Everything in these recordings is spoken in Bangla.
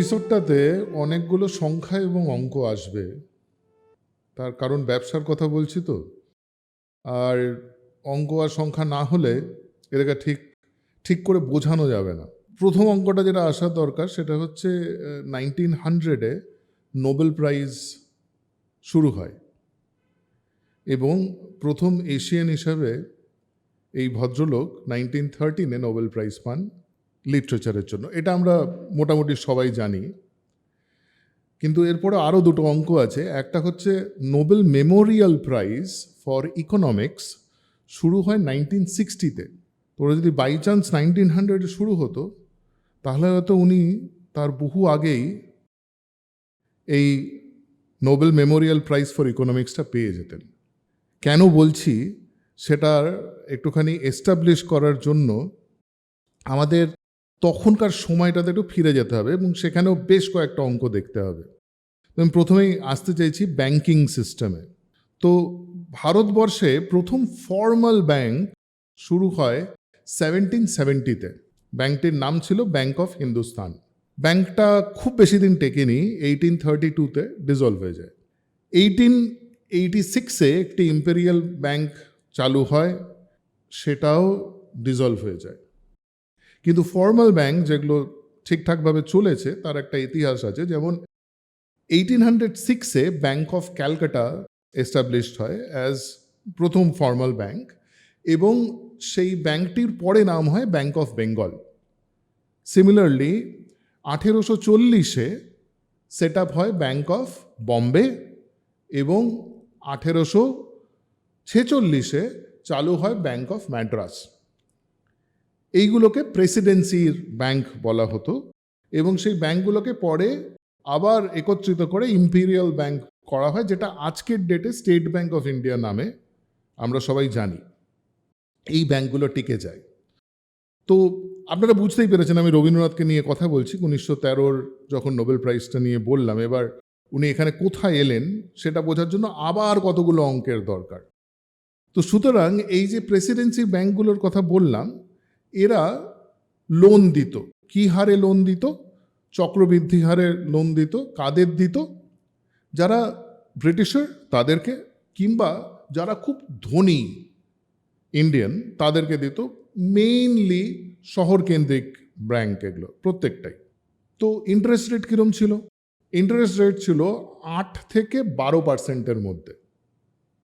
এপিসোডটাতে অনেকগুলো সংখ্যা এবং অঙ্ক আসবে। তার কারণ ব্যবসার কথা বলছি তো। আর অঙ্ক আর সংখ্যা না হলে এটাকে ঠিক ঠিক করে বোঝানো যাবে না। প্রথম অঙ্কটা যেটা আসার দরকার সেটা হচ্ছে নাইনটিন হান্ড্রেডে নোবেল প্রাইজ শুরু হয়। এবং প্রথম এশিয়ান হিসাবে এই ভদ্রলোক নাইনটিন থার্টিনে নোবেল প্রাইজ পান। লিটারেচারের জন্য। এটা আমরা মোটামুটি সবাই জানি। কিন্তু এরপরে আরও দুটো অঙ্ক আছে। একটা হচ্ছে Nobel memorial prize for economics শুরু হয় নাইনটিন সিক্সটিতে। তোরা যদি বাই চান্স নাইনটিন হান্ড্রেডে শুরু হতো, তাহলে হয়তো উনি তার বহু আগেই এই নোবেল মেমোরিয়াল প্রাইজ ফর ইকোনমিক্সটা পেয়ে যেতেন। কেন বলছি? সেটার একটুখানি এস্টাবলিশ করার জন্য আমাদের তখনকার সময়টাতে একটু ফিরে যেতে হবে এবং সেখানেও বেশ কয়েকটা অঙ্ক দেখতে হবে। আমি প্রথমেই আসতে চাইছি ব্যাংকিং সিস্টেমে। তো ভারতবর্ষে প্রথম ফর্মাল ব্যাংক শুরু হয় সেভেন্টিন সেভেন্টিতে। ব্যাংকটির নাম ছিল ব্যাংক অফ হিন্দুস্তান। ব্যাংকটা খুব বেশি দিন টেকেনি, এইটিন থার্টি টুতে ডিজলভ হয়ে যায়। এইটিন এইটি সিক্সে একটি ইম্পেরিয়াল ব্যাংক চালু হয়, সেটাও ডিজলভ হয়ে যায়। কিন্তু ফর্মাল ব্যাংক যেগুলো ঠিকঠাকভাবে চলেছে, তার একটা ইতিহাস আছে। যেমন এইটিন হান্ড্রেড সিক্সে ব্যাঙ্ক অফ ক্যালকাটা এস্টাবলিশড হয় অ্যাজ প্রথম ফর্মাল ব্যাংক এবং সেই ব্যাংকটির পরে নাম হয় ব্যাংক অফ বেঙ্গল সিমিলারলি আঠেরোশো চল্লিশে সেট আপ হয় ব্যাংক অফ বম্বে এবং আঠেরোশো ছেচল্লিশে চালু হয় ব্যাংক অফ ম্যাড্রাস এইগুলোকে প্রেসিডেন্সির ব্যাংক বলা হতো এবং সেই ব্যাংকগুলোকে পরে আবার একত্রিত করে ইম্পিরিয়াল ব্যাংক করা হয়, যেটা আজকের ডেটে স্টেট ব্যাংক অফ ইন্ডিয়া নামে আমরা সবাই জানি। এই ব্যাংকগুলো টিকে যায়। তো আপনারা বুঝতেই পেরেছেন, আমি রবীন্দ্রনাথকে নিয়ে কথা বলছি। উনিশশো তেরোর যখন নোবেল প্রাইজটা নিয়ে বললাম, এবার উনি এখানে কোথায় এলেন সেটা বোঝার জন্য আবার কতগুলো অঙ্কের দরকার। তো সুতরাং এই যে প্রেসিডেন্সি ব্যাংকগুলোর কথা বললাম এরা লোন দিত। কি হারে লোন দিত? চক্রবৃদ্ধি হারে লোন দিত, কাদের দিত? যারা ব্রিটিশার, তাদেরকে, কিংবা যারা খুব ধনী ইন্ডিয়ান, তাদেরকে দিত মেইনলি শহর কেন্দ্রিক ব্যাংক এগুলো, প্রত্যেকটাই। তো ইন্টারেস্ট রেট কীরম ছিল? ইন্টারেস্ট রেট ছিল আট থেকে বারো পার্সেন্টের মধ্যে।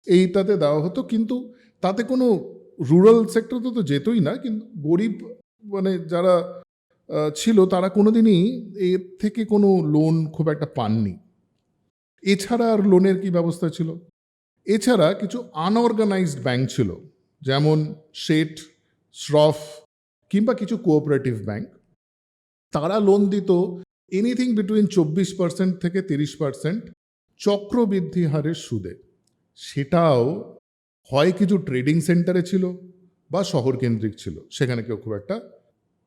এইটাতে দেওয়া হতো, কিন্তু তাতে কোনো রুরাল সেক্টরে তো যেতই না, কিন্তু গরিব মানে যারা ছিল তারা কোনোদিনই এর থেকে কোনো লোন খুব একটা পাননি। এছাড়া আর লোনের কি ব্যবস্থা ছিল? এছাড়া কিছু আনঅর্গানাইজড ব্যাংক ছিল, যেমন শেট শ্রফ কিংবা কিছু কোঅপারেটিভ ব্যাংক তারা লোন দিত এনিথিং বিটুইন চব্বিশ পার্সেন্ট থেকে তিরিশ পার্সেন্ট চক্রবৃদ্ধি হারের সুদে। সেটাও হয় কিছু ট্রেডিং সেন্টারে ছিল বা শহর কেন্দ্রিক ছিল, সেখানে কেউ খুব একটা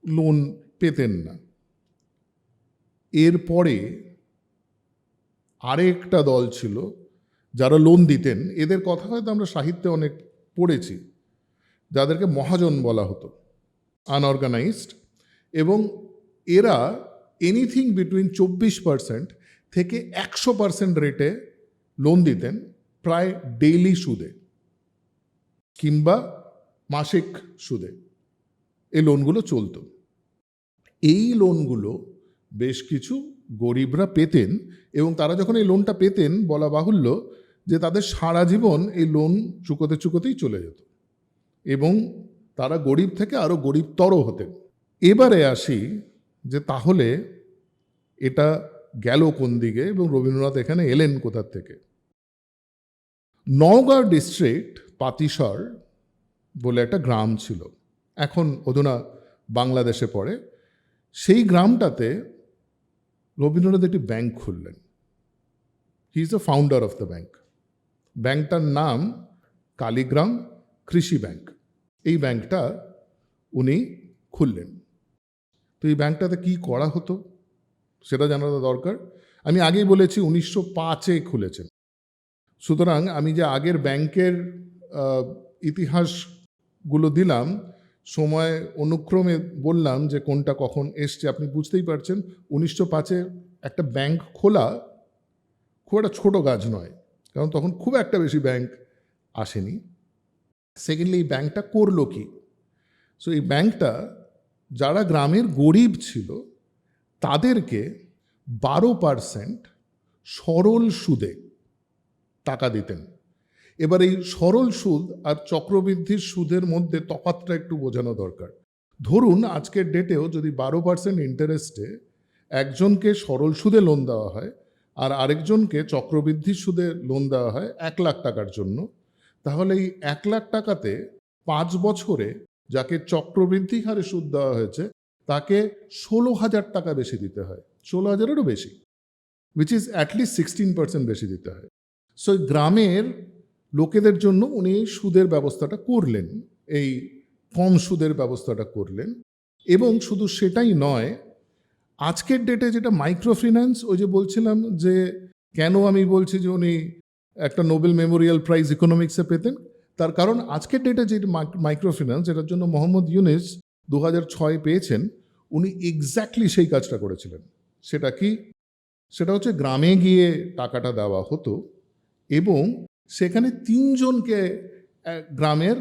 লোন পেতেন না। এরপরে আরেকটা দল ছিল যারা লোন দিতেন, এদের কথা হয়তো আমরা সাহিত্যে অনেক পড়েছি, যাদেরকে মহাজন বলা হতো আনঅর্গানাইজড এবং এরা এনিথিং বিটুইন চব্বিশ পার্সেন্ট থেকে একশো পার্সেন্ট রেটে লোন দিতেন, প্রায় ডেইলি সুদে। কিংবা মাসিক সুদে এই লোনগুলো চলতো। এই লোনগুলো বেশ কিছু গরিবরা পেতেন এবং তারা যখন এই লোনটা পেতেন বলা বাহুল্য যে তাদের সারা জীবন এই লোন চুকোতে চুকোতেই চলে যেত এবং তারা গরিব থেকে আরও গরিবতর হতেন। এবারে আসি যে তাহলে এটা গেল কোন দিকে এবং রবীন্দ্রনাথ এখানে এলেন কোথার থেকে? নওগাঁ ডিস্ট্রিক্ট পাতিসর বলে একটা গ্রাম ছিল। এখন অধুনা বাংলাদেশে পড়ে। সেই গ্রামটাতে রবীন্দ্রনাথ একটি ব্যাংক খুললেন। He is the founder of the bank ব্যাংকটার নাম কালীগ্রাম কৃষি ব্যাংক। এই ব্যাংকটা উনি খুললেন। তো এই ব্যাংকটাতে কি করা হতো? সেটা জানাটা দরকার। আমি আগেই বলেছি, উনিশশো পাঁচে খুলেছেন। সুতরাং আমি যে আগের ব্যাংকের ইতিহাসগুলো দিলাম, সময় অনুক্রমে বললাম যে কোনটা কখন এসছে, আপনি বুঝতেই পারছেন, উনিশশো পাঁচে একটা ব্যাংক খোলা খুব একটা ছোটো কাজ নয়, কারণ তখন খুব একটা বেশি ব্যাংক আসেনি। সেকেন্ডলি এই ব্যাংকটা করল কি? সো এই ব্যাংকটা যারা গ্রামের গরিব ছিল, তাদেরকে বারো পারসেন্ট সরল সুদে টাকা দিতেন। এবার এই সরল সুদ আর চক্রবৃদ্ধির সুদের মধ্যে তফাতটা একটু বোঝানো দরকার। ধরুন, আজকের ডেটেও যদি বারো পার্সেন্ট ইন্টারেস্টে একজনকে সরল সুদে লোন দেওয়া হয় আর আরেকজনকে চক্রবৃদ্ধির সুদে লোন দেওয়া হয় এক লাখ টাকার জন্য, তাহলে এই এক লাখ টাকাতে পাঁচ বছরে যাকে চক্রবৃদ্ধি হারে সুদ দেওয়া হয়েছে, তাকে ষোলো হাজার টাকা বেশি দিতে হয়। ষোলো হাজারেরও বেশি which is at least sixteen percent বেশি দিতে হয়। সো গ্রামের লোকেদের জন্য উনি সুদের ব্যবস্থাটা করলেন, এই কম সুদের ব্যবস্থাটা করলেন। এবং শুধু সেটাই নয়, আজকের ডেটে যেটা মাইক্রো ফিন্যান্স ওই যে বলছিলাম যে কেন আমি বলছি যে উনি একটা নোবেল মেমোরিয়াল প্রাইজ ইকোনমিক্সে পেতেন, তার কারণ আজকের ডেটে যে মাইক্রো ফিন্যান্স যেটার জন্য মোহাম্মদ ইউনিস দু ছয় পেয়েছেন, উনি এক্স্যাক্টলি সেই কাজটা করেছিলেন। সেটা কি? সেটা হচ্ছে গ্রামে গিয়ে টাকাটা দেওয়া হতো এবং সেখানে তিনজনকে গ্রামের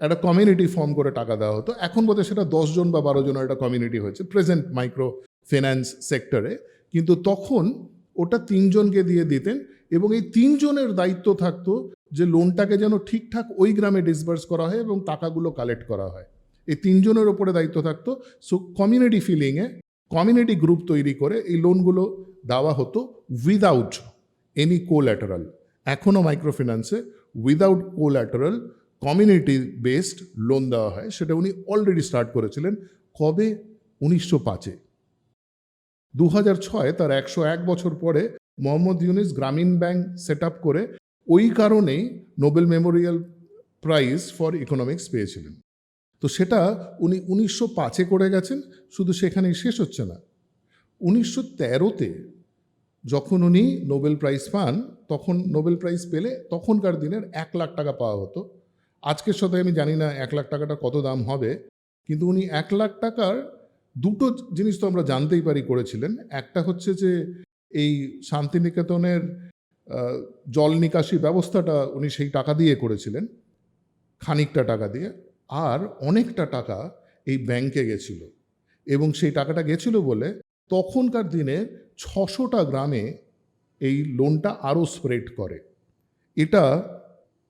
একটা কমিউনিটি ফর্ম করে টাকা দেওয়া হতো। এখন বোধহয় সেটা দশজন বা বারো জনের একটা কমিউনিটি হয়েছে প্রেজেন্ট মাইক্রো ফিন্যান্স সেক্টরে কিন্তু তখন ওটা তিনজনকে দিয়ে দিতেন এবং এই তিনজনের দায়িত্ব থাকতো যে লোনটাকে যেন ঠিকঠাক ওই গ্রামে ডিসবার্স করা হয় এবং টাকাগুলো কালেক্ট করা হয়। এই তিনজনের ওপরে দায়িত্ব থাকতো। সো কমিউনিটি ফিলিংয়ে কমিউনিটি গ্রুপ তৈরি করে এই লোনগুলো দেওয়া হতো উইদাউট এনি কোল্যাটারাল এখনও মাইক্রো ফিন্যান্সে without collateral community based loan দেওয়া হয়। সেটা উনি অলরেডি স্টার্ট করেছিলেন কবে? উনিশশো পাঁচে। দু ছয় তার একশো এক বছর পরে মোহাম্মদ ইউনিস গ্রামীণ ব্যাংক সেট আপ করে ওই কারণেই Nobel memorial prize for economics পেয়েছিলেন। তো সেটা উনি উনিশশো পাঁচে করে গেছেন। শুধু সেখানেই শেষ হচ্ছে না। উনিশশো তেরোতে যখন উনি নোবেল প্রাইজ পান, তখন নোবেল প্রাইজ পেলে তখনকার দিনের এক লাখ টাকা পাওয়া হতো। আজকের সাথে আমি জানি না এক লাখ টাকাটা কত দাম হবে, কিন্তু উনি এক লাখ টাকার দুটো জিনিস তো আমরা জানতেই পারি করেছিলেন। একটা হচ্ছে যে, এই শান্তিনিকেতনের জল নিকাশি ব্যবস্থাটা উনি সেই টাকা দিয়ে করেছিলেন, খানিকটা টাকা দিয়ে। আর অনেকটা টাকা এই ব্যাংকে গেছিল এবং সেই টাকাটা গেছিল বলে তখনকার দিনে ছশোটা গ্রামে এই লোনটা আরও স্প্রেড করে। এটা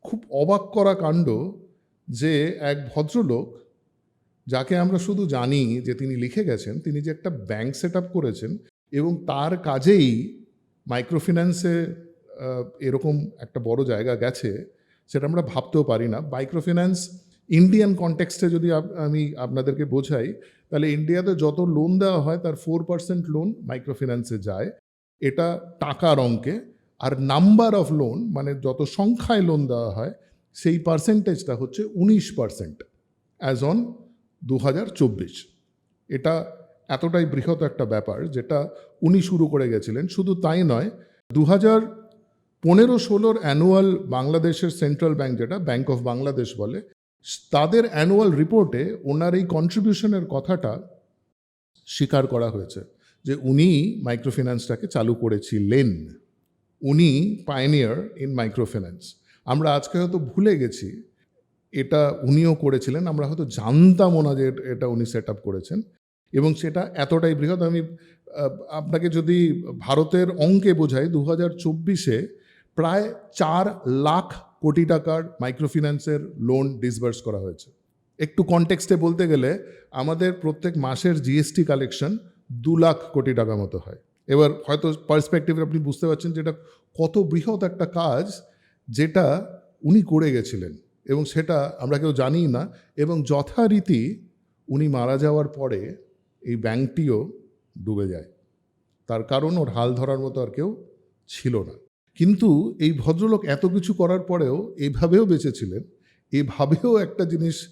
খুব অবাক করা কাণ্ড যে এক ভদ্রলোক, যাকে আমরা শুধু জানি যে তিনি লিখে গেছেন, তিনি যে একটা ব্যাংক সেট করেছেন এবং তার কাজেই মাইক্রোফিন্যান্সে এরকম একটা বড় জায়গা গেছে, সেটা আমরা ভাবতেও পারি না। মাইক্রোফিন্যান্স ইন্ডিয়ান কনটেক্সটে যদি আমি আপনাদেরকে বোঝাই, তাহলে ইন্ডিয়াতে যত লোন দেওয়া হয়, তার ফোর পার্সেন্ট লোন মাইক্রোফিন্যান্সে যায়। এটা টাকার অঙ্কে আর নাম্বার অফ লোন মানে যত সংখ্যায় লোন দেওয়া হয়, সেই পার্সেন্টেজটা হচ্ছে উনিশ পার্সেন্ট অ্যাজ অন দু হাজার চব্বিশ। এটা এতটাই বৃহৎ একটা ব্যাপার যেটা উনি শুরু করে গেছিলেন। শুধু তাই নয় দু হাজার পনেরো ষোলোর অ্যানুয়াল বাংলাদেশের সেন্ট্রাল ব্যাংক যেটা ব্যাংক অফ বাংলাদেশ বলে তাদের অ্যানুয়াল রিপোর্টে ওনার এই কন্ট্রিবিউশনের কথাটা স্বীকার করা হয়েছে যে উনি মাইক্রোফিন্যান্সটাকে চালু করেছিলেন। উনি পাইনিয়ার ইন মাইক্রোফিন্যান্স আমরা আজকে হয়তো ভুলে গেছি, এটা উনিও করেছিলেন, আমরা হয়তো জানতামও না যে এটা উনি সেট আপ করেছেন। এবং সেটা এতটাই বৃহৎ, আমি আপনাকে যদি ভারতের অঙ্কে বোঝাই দু হাজার চব্বিশে প্রায় চার লাখ কোটি টাকার মাইক্রোফিন্যান্সের লোন ডিসবার্স করা হয়েছে। একটু কনটেক্সটে বলতে গেলে, আমাদের প্রত্যেক মাসের জিএসটি কালেকশন দু লাখ কোটি টাকা মতো হয়। এবার হয়তো পার্সপেক্টিভে আপনি বুঝতে পারছেন যে এটা কত বৃহৎ একটা কাজ যেটা উনি করে গেছিলেন এবং সেটা আমরা কেউ জানি না এবং যথারীতি উনি মারা যাওয়ার পরে এই ব্যাংকটিও ডুবে যায়। তার কারণ ওর হাল ধরার মতো আর কেউ ছিল না। কিন্তু এই ভদ্রলোক এত কিছু করার পরেও এইভাবেও বেঁচেছিলেন, এভাবেও একটা জিনিস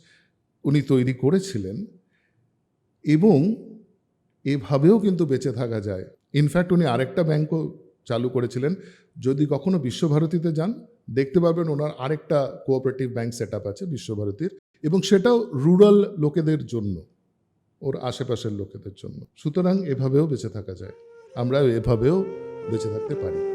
উনি তৈরি করেছিলেন এবং এভাবেও কিন্তু বেঁচে থাকা যায়। ইনফ্যাক্ট উনি আরেকটা ব্যাংকও চালু করেছিলেন। যদি কখনো বিশ্বভারতীতে যান, দেখতে পাবেন ওনার আরেকটা কোঅপারেটিভ ব্যাংক সেট আছে বিশ্বভারতীর এবং সেটাও রুরাল লোকেদের জন্য, ওর আশেপাশের লোকেদের জন্য। সুতরাং এভাবেও বেঁচে থাকা যায়। আমরা এভাবেও বেঁচে থাকতে পারি।